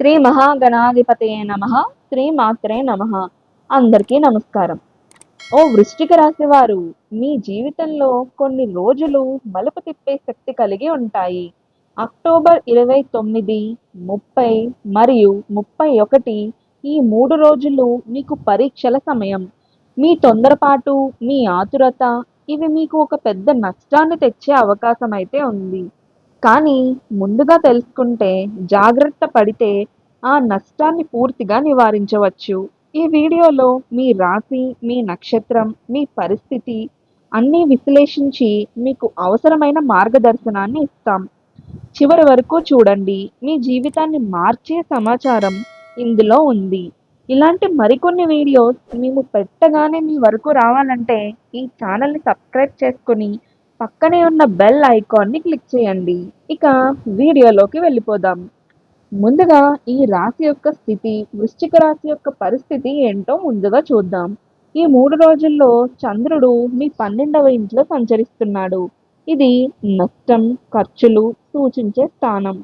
శ్రీ మహాగణాధిపతయే నమ శ్రీ మాత్రే నమ. అందరికీ నమస్కారం. ఓ వృష్టిక రాశి వారు మీ జీవితంలో కొన్ని రోజులు మలుపు తిప్పే శక్తి కలిగి ఉంటాయి. అక్టోబర్ ఇరవై తొమ్మిది ముప్పై మరియు ముప్పై ఒకటి ఈ మూడు రోజులు మీకు పరీక్షల సమయం. మీ తొందరపాటు మీ ఆతురత ఇవి మీకు ఒక పెద్ద నష్టాన్ని తెచ్చే అవకాశం అయితే ఉంది. కానీ ముందుగా తెలుసుకుంటే జాగ్రత్త పడితే ఆ నష్టాన్ని పూర్తిగా నివారించవచ్చు. ఈ వీడియోలో మీ రాశి మీ నక్షత్రం మీ పరిస్థితి అన్నీ విశ్లేషించి మీకు అవసరమైన మార్గదర్శనాన్ని ఇస్తాం. చివరి వరకు చూడండి. మీ జీవితాన్ని మార్చే సమాచారం ఇందులో ఉంది. ఇలాంటి మరికొన్ని వీడియోస్ మేము పెట్టగానే మీ వరకు రావాలంటే ఈ ఛానల్ని సబ్స్క్రైబ్ చేసుకుని పక్కనే ఉన్న బెల్ ఐకాన్ని క్లిక్ చేయండి. ఇక వీడియోలోకి వెళ్ళిపోదాం. ముందుగా ఈ రాశి యొక్క స్థితి వృశ్చిక రాశి యొక్క పరిస్థితి ఏంటో ముందుగా చూద్దాం. ఈ మూడు రోజుల్లో చంద్రుడు మీ పన్నెండవ ఇంట్లో సంచరిస్తున్నాడు. ఇది నష్టం ఖర్చులు సూచించే స్థానం.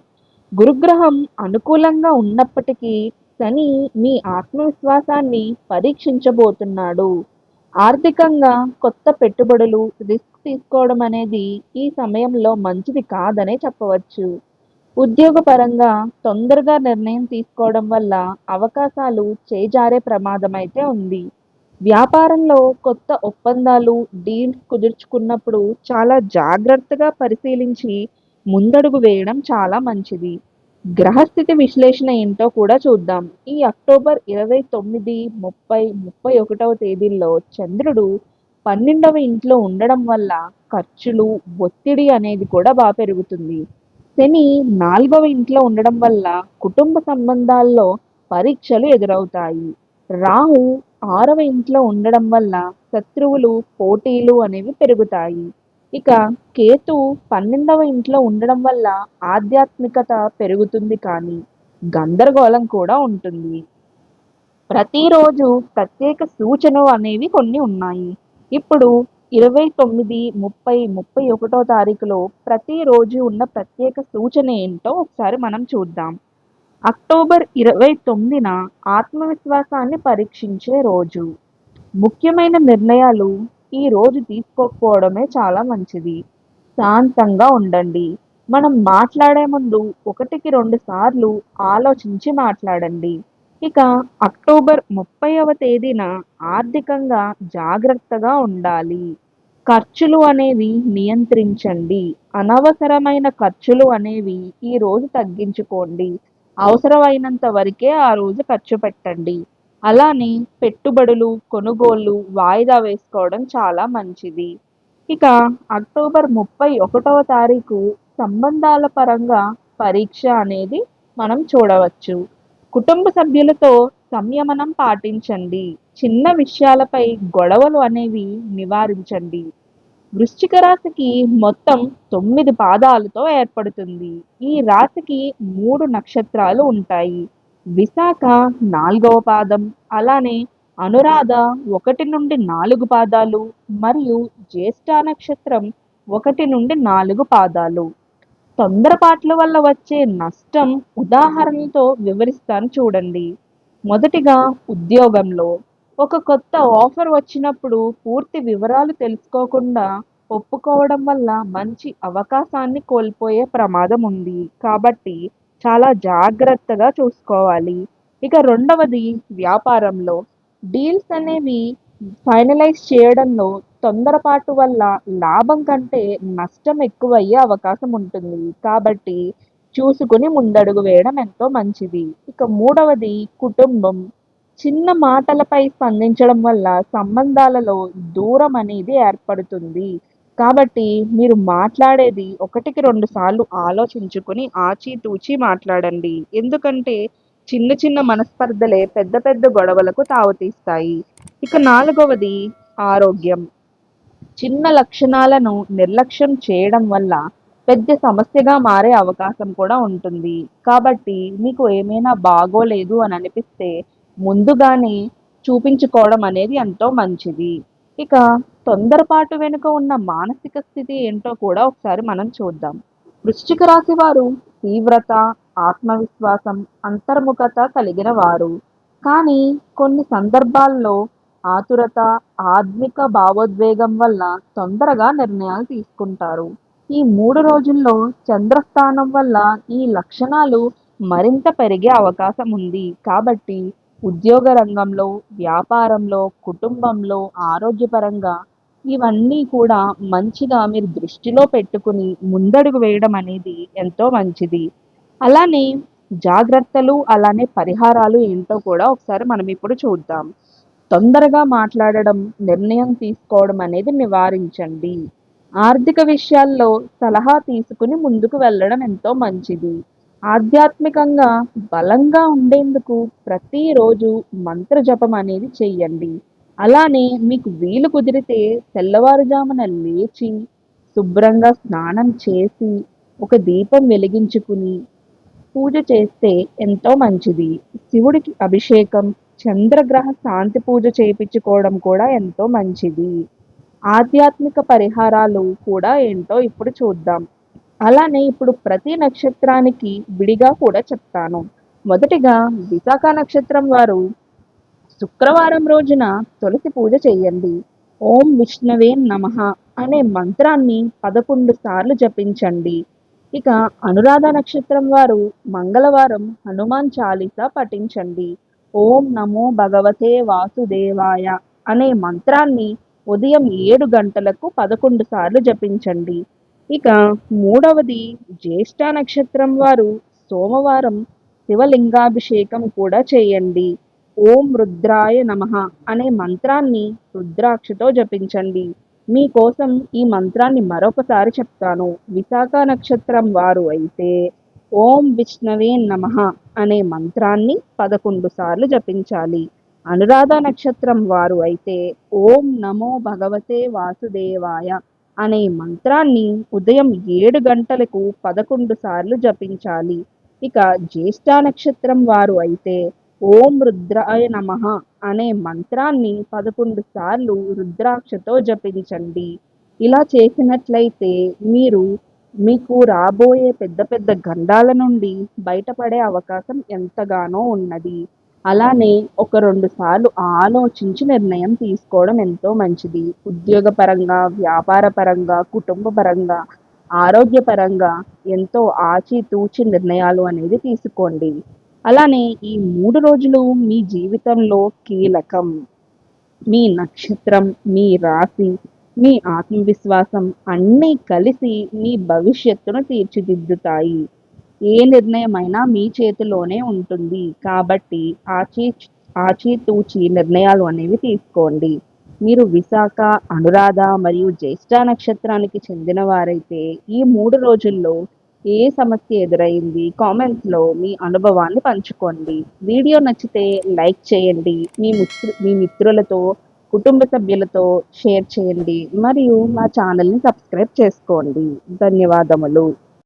గురుగ్రహం అనుకూలంగా ఉన్నప్పటికీ శని మీ ఆత్మవిశ్వాసాన్ని పరీక్షించబోతున్నాడు. ఆర్థికంగా కొత్త పెట్టుబడులు రిస్క్ తీసుకోవడం అనేది ఈ సమయంలో మంచిది కాదనే చెప్పవచ్చు. ఉద్యోగపరంగా తొందరగా నిర్ణయం తీసుకోవడం వల్ల అవకాశాలు చేజారే ప్రమాదం అయితే ఉంది. వ్యాపారంలో కొత్త ఒప్పందాలు డీల్స్ కుదుర్చుకున్నప్పుడు చాలా జాగ్రత్తగా పరిశీలించి ముందడుగు వేయడం చాలా మంచిది. గ్రహస్థితి విశ్లేషణ ఏంటో కూడా చూద్దాం. ఈ అక్టోబర్ ఇరవై తొమ్మిది ముప్పై ముప్పై ఒకటవ తేదీల్లో చంద్రుడు పన్నెండవ ఇంట్లో ఉండడం వల్ల ఖర్చులు ఒత్తిడి అనేది కూడా బాగా పెరుగుతుంది. శని నాలుగవ ఇంట్లో ఉండడం వల్ల కుటుంబ సంబంధాల్లో పరీక్షలు ఎదురవుతాయి. రాహు ఆరవ ఇంట్లో ఉండడం వల్ల శత్రువులు పోటీలు అనేవి పెరుగుతాయి. ఇక కేతు పన్నెండవ ఇంట్లో ఉండడం వల్ల ఆధ్యాత్మికత పెరుగుతుంది కానీ గందరగోళం కూడా ఉంటుంది. ప్రతిరోజు ప్రత్యేక సూచనలు అనేవి కొన్ని ఉన్నాయి. ఇప్పుడు ఇరవై తొమ్మిది ముప్పై ముప్పై ఒకటో తారీఖులో ప్రతిరోజు ఉన్న ప్రత్యేక సూచన ఏంటో ఒకసారి మనం చూద్దాం. అక్టోబర్ ఇరవై తొమ్మిదిన ఆత్మవిశ్వాసాన్ని పరీక్షించే రోజు. ముఖ్యమైన నిర్ణయాలు ఈ రోజు తీసుకోకపోవడమే చాలా మంచిది. శాంతంగా ఉండండి. మనం మాట్లాడే ముందు ఒకటికి రెండు సార్లు ఆలోచించి మాట్లాడండి. ఇక అక్టోబర్ ముప్పైవ తేదీన ఆర్థికంగా జాగ్రత్తగా ఉండాలి. ఖర్చులు అనేవి నియంత్రించండి. అనవసరమైన ఖర్చులు అనేవి ఈ రోజు తగ్గించుకోండి. అవసరమైనంత వరకే ఆ రోజు ఖర్చు పెట్టండి. అలానే పెట్టుబడులు కొనుగోళ్ళు వాయిదా వేసుకోవడం చాలా మంచిది. ఇక అక్టోబర్ ముప్పై ఒకటవ తారీఖు సంబంధాల పరంగా పరీక్ష అనేది మనం చూడవచ్చు. కుటుంబ సభ్యులతో సంయమనం పాటించండి. చిన్న విషయాలపై గొడవలు అనేవి నివారించండి. వృశ్చిక రాశికి మొత్తం తొమ్మిది పాదాలతో ఏర్పడుతుంది. ఈ రాశికి మూడు నక్షత్రాలు ఉంటాయి. విశాఖ నాలుగవ పాదం అలానే అనురాధ ఒకటి నుండి నాలుగు పాదాలు మరియు జ్యేష్ఠ నక్షత్రం ఒకటి నుండి నాలుగు పాదాలు. తొందరపాట్ల వల్ల వచ్చే నష్టం ఉదాహరణతో వివరిస్తాను చూడండి. మొదటిగా ఉద్యోగంలో ఒక కొత్త ఆఫర్ వచ్చినప్పుడు పూర్తి వివరాలు తెలుసుకోకుండా ఒప్పుకోవడం వల్ల మంచి అవకాశాన్ని కోల్పోయే ప్రమాదం ఉంది. కాబట్టి చాలా జాగ్రత్తగా చూసుకోవాలి. ఇక రెండవది వ్యాపారంలో. డీల్స్ అనేవి ఫైనలైజ్ చేయడంలో తొందరపాటు వల్ల లాభం కంటే నష్టం ఎక్కువయ్యే అవకాశం ఉంటుంది. కాబట్టి చూసుకుని ముందడుగు వేయడం ఎంతో మంచిది. ఇక మూడవది కుటుంబం. చిన్న మాటలపై స్పందించడం వల్ల సంబంధాలలో దూరం అనేది ఏర్పడుతుంది. కాబట్టి మీరు మాట్లాడేది ఒకటికి రెండు సార్లు ఆలోచించుకుని ఆచితూచి మాట్లాడండి. ఎందుకంటే చిన్న చిన్న మనస్పర్ధలే పెద్ద పెద్ద గొడవలకు తావుతీస్తాయి ఇక నాలుగవది ఆరోగ్యం. చిన్న లక్షణాలను నిర్లక్ష్యం చేయడం వల్ల పెద్ద సమస్యగా మారే అవకాశం కూడా ఉంటుంది. కాబట్టి మీకు ఏమైనా బాగోలేదు అని అనిపిస్తే ముందుగానే చూపించుకోవడం అనేది ఎంతో మంచిది. ఇక తొందరపాటు వెనుక ఉన్న మానసిక స్థితి ఏంటో కూడా ఒకసారి మనం చూద్దాం. వృశ్చిక రాశి వారు తీవ్రత ఆత్మవిశ్వాసం అంతర్ముఖత కలిగిన వారు. కానీ కొన్ని సందర్భాల్లో ఆతురత ఆత్మిక భావోద్వేగం వల్ల తొందరగా నిర్ణయాలు తీసుకుంటారు. ఈ మూడు రోజుల్లో చంద్రస్థానం వల్ల ఈ లక్షణాలు మరింత పెరిగే అవకాశం ఉంది. కాబట్టి ఉద్యోగ రంగంలో వ్యాపారంలో కుటుంబంలో ఆరోగ్యపరంగా ఇవన్నీ కూడా మంచిగా మీరు దృష్టిలో పెట్టుకుని ముందడుగు వేయడం అనేది ఎంతో మంచిది. అలానే జాగ్రత్తలు అలానే పరిహారాలు ఏంటో కూడా ఒకసారి మనం ఇప్పుడు చూద్దాం. తొందరగా మాట్లాడడం నిర్ణయం తీసుకోవడం అనేది నివారించండి. ఆర్థిక విషయాల్లో సలహా తీసుకుని ముందుకు వెళ్ళడం ఎంతో మంచిది. ఆధ్యాత్మికంగా బలంగా ఉండేందుకు ప్రతిరోజు మంత్ర జపం అనేది చేయండి. అలానే మీకు వీలు కుదిరితే తెల్లవారుజామున లేచి శుభ్రంగా స్నానం చేసి ఒక దీపం వెలిగించుకుని పూజ చేస్తే ఎంతో మంచిది. శివుడికి అభిషేకం చంద్రగ్రహ శాంతి పూజ చేయించుకోవడం కూడా ఎంతో మంచిది. ఆధ్యాత్మిక పరిహారాలు కూడా ఏంటో ఇప్పుడు చూద్దాం. అలానే ఇప్పుడు ప్రతి నక్షత్రానికి విడిగా కూడా చెప్తాను. మొదటిగా విశాఖ నక్షత్రం వారు శుక్రవారం రోజున తులసి పూజ చేయండి. ఓం విష్ణవే నమః అనే మంత్రాన్ని పదకొండు సార్లు జపించండి. ఇక అనురాధ నక్షత్రం వారు మంగళవారం హనుమాన్ చాలీసా పఠించండి. ఓం నమో భగవతే వాసుదేవాయ అనే మంత్రాన్ని ఉదయం ఏడు గంటలకు పదకొండు సార్లు జపించండి. ఇక మూడవది జ్యేష్ఠ నక్షత్రం వారు సోమవారం శివలింగాభిషేకం కూడా చేయండి. ఓం రుద్రాయ నమః అనే మంత్రాన్ని రుద్రాక్షతో జపించండి. మీకోసం ఈ మంత్రాన్ని మరొకసారి చెప్తాను. విశాఖ నక్షత్రం వారు అయితే ఓం విష్ణవే నమః అనే మంత్రాన్ని పదకొండు సార్లు జపించాలి. అనురాధ నక్షత్రం వారు అయితే ఓం నమో భగవతే వాసుదేవాయ అనే మంత్రాన్ని ఉదయం ఏడు గంటలకు పదకొండు సార్లు జపించాలి. ఇక జ్యేష్ఠ నక్షత్రం వారు అయితే ఓం రుద్రాయ నమః అనే మంత్రాన్ని పదకొండు సార్లు రుద్రాక్షతో జపించండి. ఇలా చేసినట్లయితే మీరు మీకు రాబోయే పెద్ద పెద్ద గండాల నుండి బయటపడే అవకాశం ఎంతగానో ఉన్నది. అలానే ఒక రెండు సార్లు ఆలోచించి నిర్ణయం తీసుకోవడం ఎంతో మంచిది. ఉద్యోగపరంగా వ్యాపారపరంగా కుటుంబపరంగా ఆరోగ్యపరంగా ఎంతో ఆచితూచి నిర్ణయాలు అనేది తీసుకోండి. అలానే ఈ మూడు రోజులు మీ జీవితంలో కీలకం. మీ నక్షత్రం మీ రాశి మీ ఆత్మవిశ్వాసం అన్నీ కలిసి మీ భవిష్యత్తును తీర్చిదిద్దుతాయి. ఏ నిర్ణయమైనా మీ చేతిలోనే ఉంటుంది. కాబట్టి ఆచి ఆచితూచి నిర్ణయాలు అనేవి తీసుకోండి. మీరు విశాఖ అనురాధ మరియు జ్యేష్ఠ నక్షత్రానికి చెందిన వారైతే ఈ మూడు రోజుల్లో ఏ సమస్య ఎదురైంది? కామెంట్స్లో మీ అనుభవాన్ని పంచుకోండి. వీడియో నచ్చితే లైక్ చేయండి. మీ మిత్రు మీ మిత్రులతో కుటుంబ సభ్యులతో షేర్ చేయండి. మరియు మా ఛానల్ని సబ్స్క్రైబ్ చేసుకోండి. ధన్యవాదములు.